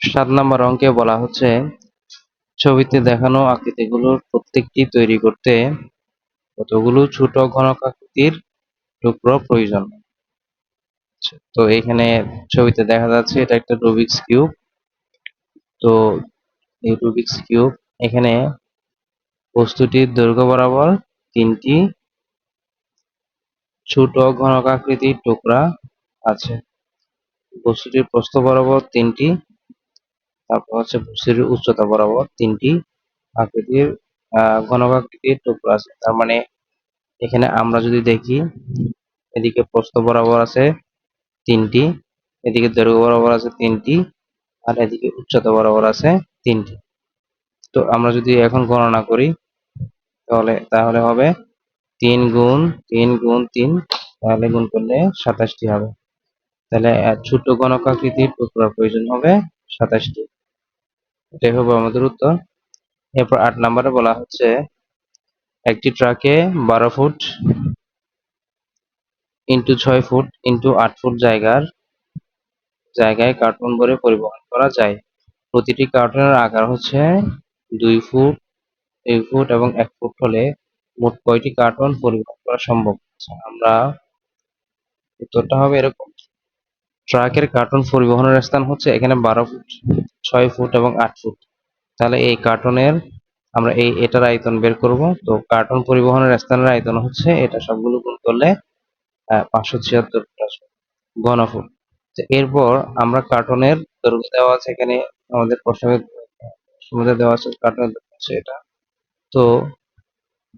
সাত নম্বর অঙ্কে বলা হচ্ছে, ছবিতে দেখানো আকৃতিগুলোর প্রত্যেকটি তৈরি করতে কতগুলো ছোট ঘনক আকৃতির টুকরো প্রয়োজন? তো এখানে ছবিতে দেখা যাচ্ছে এটা একটা রুবিক্স কিউব। তো এই রুবিক্স কিউব এখানে বস্তুটির দৈর্ঘ্য বরাবর তিনটি ছোট ঘনক আকৃতির টুকরা আছে। বস্তুটির প্রস্থ বরাবর তিনটি তারপর হচ্ছে বস্তুটির উচ্চতা বরাবর তিনটি আকৃতির ঘনকাকৃতির টুকরো আছে। তার মানে এখানে আমরা যদি দেখি, এদিকে প্রস্থ বরাবর আছে তিনটি, এদিকে দৈর্ঘ্য বরাবর আছে তিনটি, আর এদিকে উচ্চতা বরাবর আছে তিনটি। তো আমরা যদি এখন গণনা করি, তাহলে তাহলে হবে তিন গুণ তিন গুণ তিন, তাহলে গুণ করলে সাতাশটি হবে। তাহলে ছোট ঘনকাকৃতির টুকরার প্রয়োজন হবে সাতাশটি। এটাই হবে আমাদের উত্তর। এরপর আট নম্বরে বলা হচ্ছে, একটি ট্রাকে বারো ফুট ইন্টু ছয় ফুট ইন্টু আট ফুট জায়গার জায়গায় কার্টুন ভরে পরিবহন করা যায়। প্রতিটি কার্টুনের আকার হচ্ছে দুই ফুট দুই ফুট এবং এক ফুট হলে মোট কয়টি কার্টুন পরিবহন করা সম্ভব আমরা উত্তরটা হবে এরকম। ট্রাকের কার্টুন পরিবহনের স্থান হচ্ছে এখানে বারো ফুট। ছয় ফুট এবং আট ফুট। তাহলে এই কার্টুনের আমরা এই এটার আয়তন বের করব। তো কার্টুন পরিবহনের স্থানের আয়তন হচ্ছে এটা সবগুলো গুণ করলে পাঁচশো ছিয়াত্তর ফুট আসবে ঘন ফুট। এরপর আমরা কার্টুনের দৈর্ঘ্য দেওয়া আছে এখানে, আমাদের প্রশ্নের দেওয়া আছে কার্টুনের হচ্ছে এটা। তো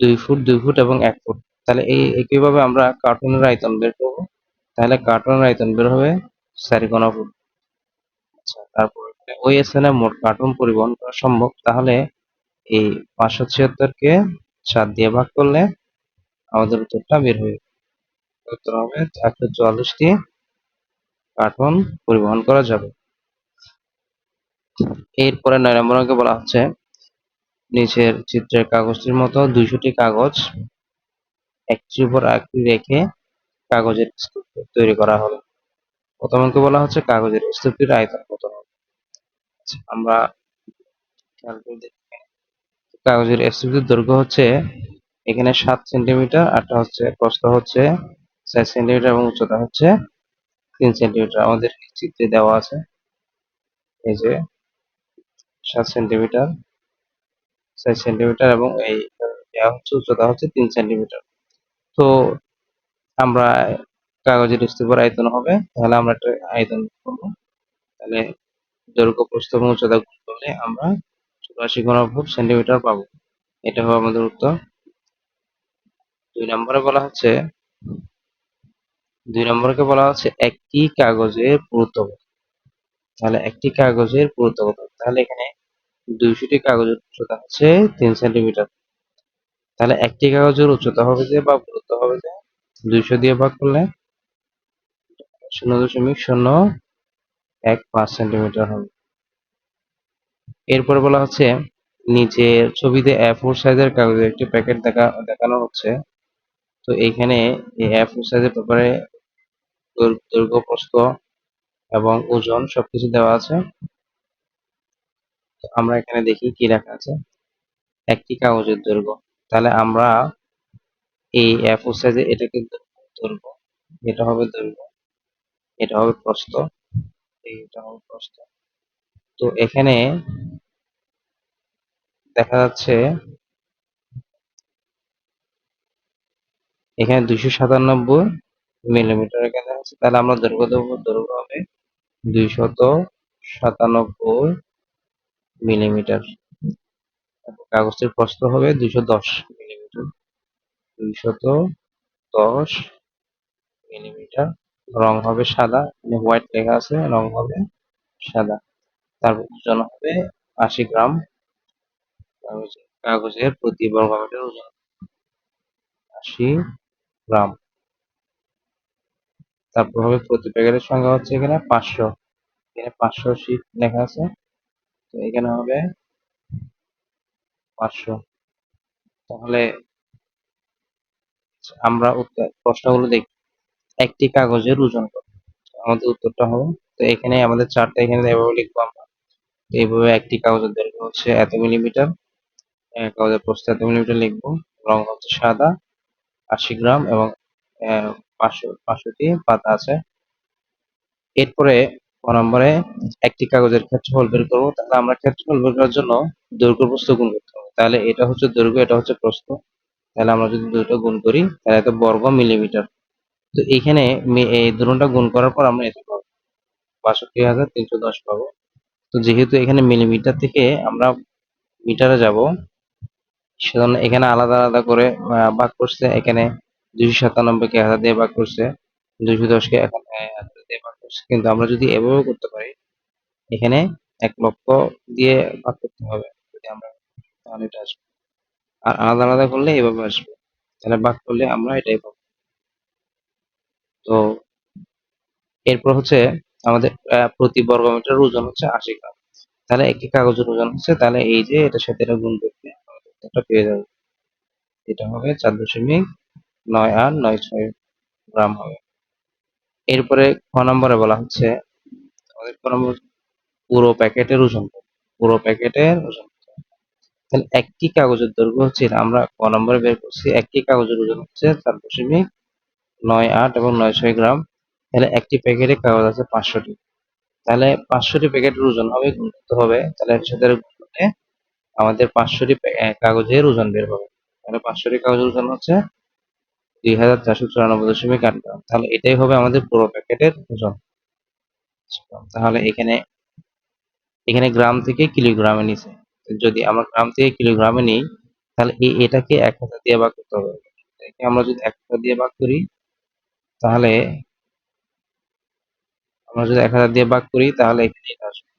দুই ফুট দুই ফুট এবং এক ফুট। তাহলে এই একইভাবে আমরা কার্টুনের আয়তন বের করব। তাহলে কার্টুনের আয়তন বের হবে চারি ঘন ফুট। আচ্ছা তারপর ওই স্থানে মোট কার্টুন পরিবহন করা সম্ভব, তাহলে এই পাঁচশো ছিয়াত্তরকে সাত দিয়ে ভাগ করলে আমাদের উত্তরটা বের হয়ে উত্তর হবে একশো চুয়াল্লিশটি কার্টুন পরিবহন করা যাবে। এরপরে নয় নম্বর অঙ্কে বলা হচ্ছে, নিচের চিত্রের কাগজটির মতো দুইশোটি কাগজ একটির উপর আরেকটি রেখে কাগজের স্তূপ তৈরি করা হলো প্রথম অঙ্কে বলা হচ্ছে কাগজের স্তূপটির আয়তন কত হবে আচ্ছা, আমরা কাগজের স্তূপটির দৈর্ঘ্য হচ্ছে এখানে সাত সেন্টিমিটার আরটা হচ্ছে প্রস্থ হচ্ছে চার সেন্টিমিটার এবং উচ্চতা হচ্ছে তিন সেন্টিমিটার। আমাদের চিত্রে দেওয়া আছে? এই যে সাত সেন্টিমিটার চার সেন্টিমিটার এবং এই হচ্ছে উচ্চতা হচ্ছে তিন সেন্টিমিটার। তো আমরা কাগজের স্তূপের আয়তন হবে তাহলে আমরা একটা আয়তন করব। তাহলে দৈর্ঘ্য প্রস্থ এবং উচ্চতা গুণ করলে আমরা চুরাশি ঘনফুট সেন্টিমিটার পাবো। এটা হবে আমাদের উত্তর। দুই নম্বরে বলা হচ্ছে, দুই নম্বরকে বলা হচ্ছে একটি কাগজের পুরুত্ব তাহলে একটি কাগজের পুরুত্ব তাহলে এখানে দুইশোটি কাগজের উচ্চতা হচ্ছে তিন সেন্টিমিটার তাহলে একটি কাগজের উচ্চতা হবে যে বা পুরুত্ব হবে যে দুইশো দিয়ে ভাগ করলে শূন্য দশমিক শূন্য এক পাঁচ সেন্টিমিটার হবে। এরপর বলা হচ্ছে নিচের ছবিতে এ ফোর সাইজের কাগজের একটি প্যাকেট দেখা, দেখানো হচ্ছে। তো এইখানে এই এ ফোর সাইজের পেপারে দৈর্ঘ্য প্রস্থ এবং ওজন সবকিছু দেওয়া আছে। আমরা এখানে দেখি কি রাখা আছে। একটি কাগজের দৈর্ঘ্য। তাহলে আমরা এই এ ফোর সাইজে এটাকে দৈর্ঘ্য, এটা হবে দৈর্ঘ্য, এটা হবে প্রস্থ। হবে প্রস্থ তো এখানে দেখা যাচ্ছে এখানে দুইশো সাতানব্বই মিলিমিটার এখানে আছে। তাহলে আমরা দৈর্ঘ্য দেবো, দৈর্ঘ্য হবে দুইশত সাতানব্বই মিলিমিটার। কাগজটির প্রস্থ হবে দুইশো দশ মিলিমিটার। দুইশত দশ মিলিমিটার। রং হবে সাদা মানে হোয়াইট লেখা আছে, রং হবে সাদা। তারপর ওজন হবে আশি গ্রাম। কাগজের প্রতি বর্গ মিটার ওজন আশি গ্রাম। তারপর হবে প্রতি প্যাকেটের সংখ্যা হচ্ছে এখানে পাঁচশো। এখানে পাঁচশো শীট লেখা আছে। তো এখানে হবে পাঁচশো। তাহলে আমরা প্রশ্নগুলো দেখি। একটি কাগজের ওজন কত? আমাদের উত্তরটা হবে, তো এখানে আমাদের চারটা এখানে এভাবে লিখব আমরা। এইভাবে একটি কাগজের দৈর্ঘ্য হচ্ছে এত মিলিমিটার কাগজের প্রস্থ এত মিলিমিটার লিখব। রং হচ্ছে সাদা, আশি গ্রাম এবং পাঁচশো, পাঁচশোটি পাতা আছে। এরপরে ক নম্বরে একটি কাগজের ক্ষেত্রফল বের করব, তাহলে আমরা ক্ষেত্রফল বের করার জন্য দৈর্ঘ্য প্রস্থ গুণ করতে হবে। তাহলে এটা হচ্ছে দৈর্ঘ্য, এটা হচ্ছে প্রস্থ। তাহলে আমরা যদি দুটো গুণ করি, তাহলে এটা বর্গ মিলিমিটার। তো এখানে এই দুটোটা গুণ করার পর আমরা এটা পাবো বাষট্টি হাজার তিনশো দশ পাবো। তো যেহেতু এখানে মিলিমিটার থেকে আমরা মিটারে যাব, সেজন্য এখানে আলাদা আলাদা করে ভাগ করছে। এখানে দুইশো সাতানব্বইকে হাজার দিয়ে ভাগ করছে, দুইশো দশকে এখন হাজার দিয়ে ভাগ করছে। কিন্তু আমরা যদি এভাবেও করতে পারি, এখানে এক লক্ষ দিয়ে ভাগ করতে হবে যদি আমরা তাহলে এটা আসবে। আর আলাদা আলাদা করলে এভাবে আসবে। তাহলে ভাগ করলে আমরা এটাই পাবো। তো এরপর হচ্ছে আমাদের প্রতি বর্গ মিটার ওজন হচ্ছে আশি গ্রাম। তাহলে একটি কাগজের ওজন হচ্ছে, তাহলে এই যে এটার সাথে এটা গুণ করতে পেয়ে যাবে। এটা হবে চার দশমিক নয় আট নয় ছয় গ্রাম হবে। এরপরে খ নম্বরে বলা হচ্ছে, আমাদের খ নম্বর পুরো প্যাকেটের ওজন? পুরো প্যাকেটের ওজন তাহলে একটি কাগজের দৈর্ঘ্য হচ্ছে আমরা ক নম্বরে বের করছি একটি কাগজের ওজন হচ্ছে চার দশমিক নয় আট এবং নয় ছয় গ্রাম। তাহলে একটি প্যাকেটে কাগজ আছে পাঁচশোটি। তাহলে পাঁচশোটি প্যাকেটের ওজন হবে গুণ করতে হবে, তাহলে এর সাথে গুণ আমাদের পাঁচশোটি কাগজের ওজন বের হবে। তাহলে পাঁচশোটি কাগজের ওজন হচ্ছে দুই হাজার চারশো চুরানব্বই দশমিক আট গ্রাম। তাহলে এটাই হবে আমাদের পুরো প্যাকেটের ওজন। তাহলে এখানে এখানে গ্রাম থেকে কিলোগ্রামে নিছে যদি আমরা গ্রাম থেকে কিলোগ্রামে নিই, তাহলে এটাকে এক হাজার দিয়ে ভাগ করতে হবে। আমরা যদি এক হাজার দিয়ে ভাগ করি তাহলে আমরা যদি এক হাজার দিয়ে ভাগ করি, তাহলে এখানে আসবে।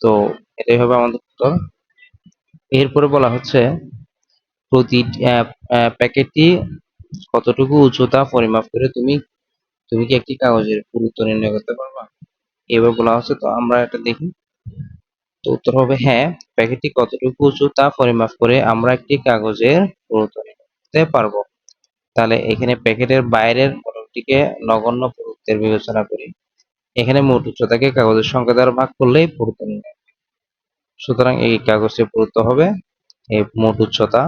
তো এটাই হবে আমাদের উত্তর। এরপরে বলা হচ্ছে প্রতি প্যাকেটটি কতটুকু উচ্চতা পরিমাপ করে তুমি তুমি কি একটি কাগজের পুরুত্ব নির্ণয় করতে পারবা? এবার বলা হচ্ছে, তো আমরা এটা দেখি। তো উত্তর হবে হ্যাঁ প্যাকেটটি কতটুকু উঁচু তা পরিমাপ করে আমরা একটি কাগজের নির্ণয় করতে পারব। তাহলে এখানে প্যাকেটের বাইরের পলকটিকে নগণ্য পুরুত্বের বিবেচনা করি। এখানে মোট উচ্চতাকে কাগজের সংখ্যা দ্বারা ভাগ করলেই পুরুত্ব নির্ণয় সুতরাং এই কাগজের পুরুত্ব হবে এই মোট উচ্চতা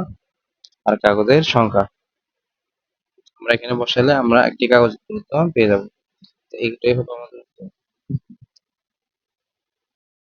আর কাগজের সংখ্যা। আমরা এখানে বসালে আমরা একটি কাগজ পুরুত্ব পেয়ে যাব। এইটাই হবে আমাদের